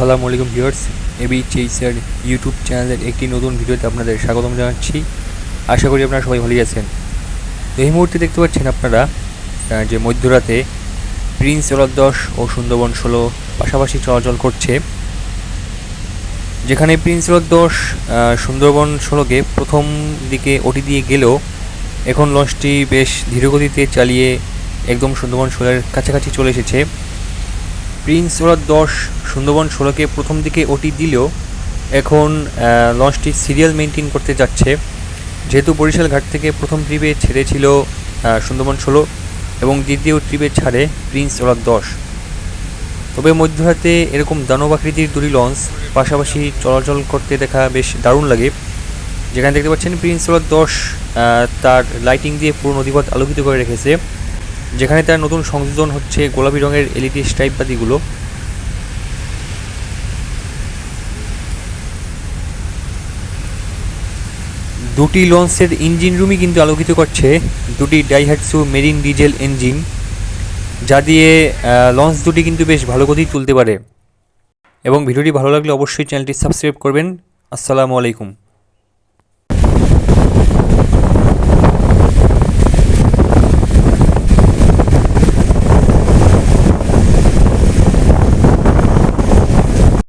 আসসালামু আলাইকুম viewers AB চেইসার YouTube চ্যানেলের একটি নতুন ভিডিওতে আপনাদের স্বাগতম জানাচ্ছি। আশা করি আপনারা সবাই ভালোই আছেন। এই মুহূর্তে দেখতে পাচ্ছেন আপনারা যে মধ্যরাতে প্রিন্স দশ ও সুন্দরবন ষোলো পাশাপাশি চলাচল করছে। যেখানে প্রিন্স দশ আহ, সুন্দরবন ষোলোকে প্রথম দিকে ওটি দিয়ে গেলেও এখন লঞ্চটি বেশ ধীরগতিতে চালিয়ে একদম সুন্দরবন ষোলোর কাছাকাছি চলে এসেছে। প্রিন্স ওরাত দশ, সুন্দরবন ষোলোকে প্রথম দিকে ওটি দিলেও এখন লঞ্চটি সিরিয়াল মেনটেন করতে যাচ্ছে। যেহেতু বরিশাল ঘাট থেকে প্রথম ট্রিপে ছেড়েছিল সুন্দরবন ষোলো এবং দ্বিতীয় ট্রিপে ছাড়ে প্রিন্স ওরাত দশ। তবে মধ্যরাতে এরকম দানব আকৃতির দুটি লঞ্চ পাশাপাশি চলাচল করতে দেখা বেশ দারুণ লাগে। যেখানে দেখতে পাচ্ছেন প্রিন্স ওরাত দশ তার লাইটিং দিয়ে পুরো নদীপথ আলোকিত করে রেখেছে। যেখানে তার নতুন সংযোজন হচ্ছে গোলাপি রঙের এলইডি স্ট্রাইপ বাতিগুলো। দুটি লঞ্চের ইঞ্জিন রুমই কিন্তু আলোকিত করছে। দুটি ডাইহাটসু মেরিন ডিজেল ইঞ্জিন যা দিয়ে লঞ্চ দুটি কিন্তু বেশ ভালো গতি তুলতে পারে। এবং ভিডিওটি ভালো লাগলে অবশ্যই চ্যানেলটি সাবস্ক্রাইব করবেন। আসসালামু আলাইকুম।